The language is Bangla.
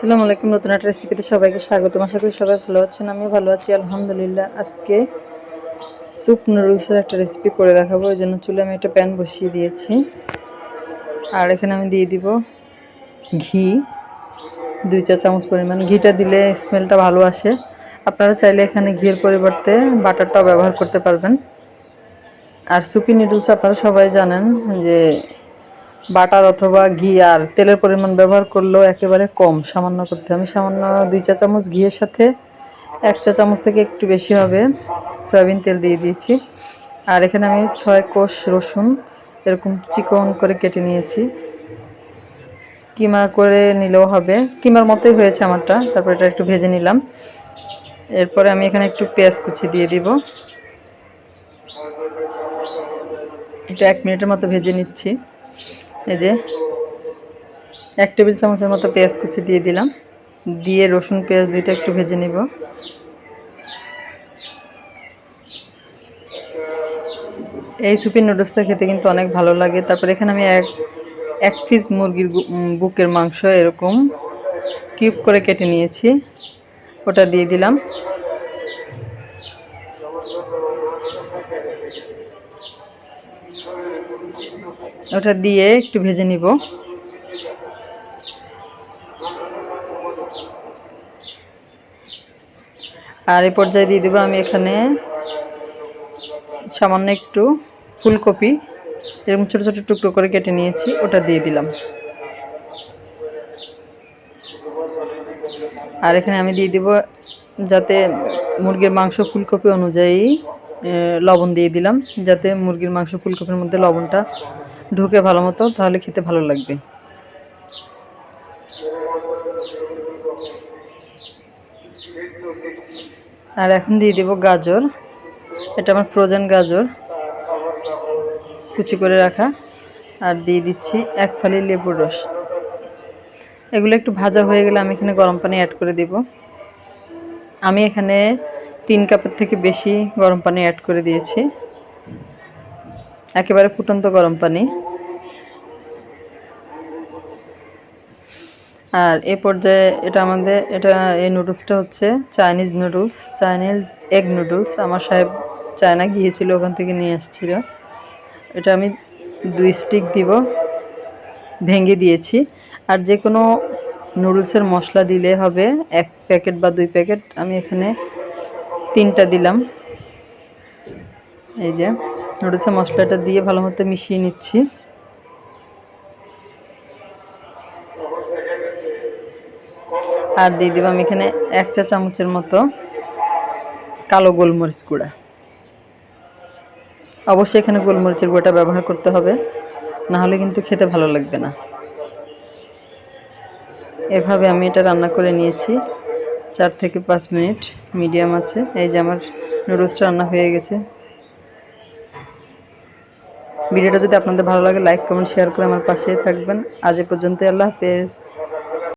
আসসালামু আলাইকুম, নতুন একটা রেসিপিতে সবাইকে স্বাগত আশা করি সবাই ভালো আছেন, আমিও ভালো আছি, আলহামদুলিল্লাহ। আজকে স্যুপ নুডলসের একটা রেসিপি করে দেখাবো, ওই জন্য চুলে আমি একটা প্যান বসিয়ে দিয়েছি। আর এখানে আমি দিয়ে দিব ঘি, দুই চা চামচ পরিমাণ। ঘিটা দিলে স্মেলটা ভালো আসে। আপনারা চাইলে এখানে ঘিয়ের পরিবর্তে বাটারটাও ব্যবহার করতে পারবেন। আর সুপি নুডলস আপনারা সবাই জানেন যে বাটার অথবা ঘি আর তেলের পরিমাণ ব্যবহার করলেও একেবারে কম, সামান্য করতে আমি সামান্য দুই চা চামচ ঘিয়ের সাথে এক চা চামচ থেকে একটু বেশি হবে সয়াবিন তেল দিয়ে দিয়েছি। আর এখানে আমি ছয় কোষ রসুন, এরকম চিকন করে কেটে নিয়েছি। কিমা করে নিলেও হবে। কিমার মতোই হয়েছে আমারটা, তারপর এটা একটু ভেজে নিলাম। এরপরে আমি এখানে একটু পেঁয়াজ কুচি দিয়ে দিব। এটা এক মিনিটের মতো ভেজে নিচ্ছি। এই যে এক টেবিল চামচের মতো পেঁয়াজ কুচি দিয়ে দিলাম। দিয়ে রসুন, পেঁয়াজ দুইটা একটু ভেজে নিব। এই সুপি নুডলসটা খেতে কিন্তু অনেক ভালো লাগে। তারপর এখানে আমি এক এক পিস মুরগির বুকের মাংস এরকম কিউব করে কেটে নিয়েছি। ওটা দিয়ে দিলাম। ওটা দিয়ে একটু ভেজে নিব। আর এই পর্যায়ে দিয়ে দেবো আমি এখানে সামান্য একটু ফুলকপি। এরকম ছোটো ছোটো টুকরো করে কেটে নিয়েছি, ওটা দিয়ে দিলাম। আর এখানে আমি দিয়ে দিব যাতে মুরগির মাংস ফুলকপি অনুযায়ী লবণ দিয়ে দিলাম, যাতে মুরগির মাংস ফুলকপির মধ্যে লবণটা ঢুকে ভালো মতো, তাহলে খেতে ভালো লাগবে। আর এখন দিয়ে দেব গাজর, এটা আমার ফ্রোজেন গাজর, কুচি করে রাখা, আর দিয়ে দিচ্ছি এক ফালি লেবুর রস। এগুলো একটু ভাজা হয়ে গেলে আমি এখানে গরম পানি অ্যাড করে দিব। আমি এখানে তিন কাপের থেকে বেশি গরম পানি অ্যাড করে দিয়েছি। একেবারে ফুটন্ত গরম পানি। আর এ পর্যায়ে এটা আমাদের, এটা এই নুডলসটা হচ্ছে Chinese noodles Chinese egg noodles. আমার সাহেব চায়না গিয়েছিল, ওখান থেকে নিয়ে আসছিল। এটা আমি দুই স্টিক দিব, ভেঙে দিয়েছি। আর যে কোনো নুডলসের মশলা দিলে হবে, এক প্যাকেট বা দুই প্যাকেট আমি এখানে তিনটা দিলাম। এই যে নুডলসের মশলাটা দিয়ে ভালো মতো মিশিয়ে নিচ্ছি। আর দিয়ে দেবো আমি এখানে এক চা চামচের মতো কালো গোলমরিচ গুঁড়া। অবশ্যই এখানে গোলমরিচের গুঁড়াটা ব্যবহার করতে হবে, না হলে কিন্তু খেতে ভালো লাগবে না। এভাবে আমি এটা রান্না করে নিয়েছি। চার থেকে পাঁচ মিনিট মিডিয়াম আছে। এই যে আমার নুডলসটা রান্না হয়ে গেছে। ভিডিওটা যদি আপনাদের ভালো লাগে, লাইক, কমেন্ট, শেয়ার করে আমার পাশেই থাকবেন। আজ এ পর্যন্ত আল্লাহ হাফেজ।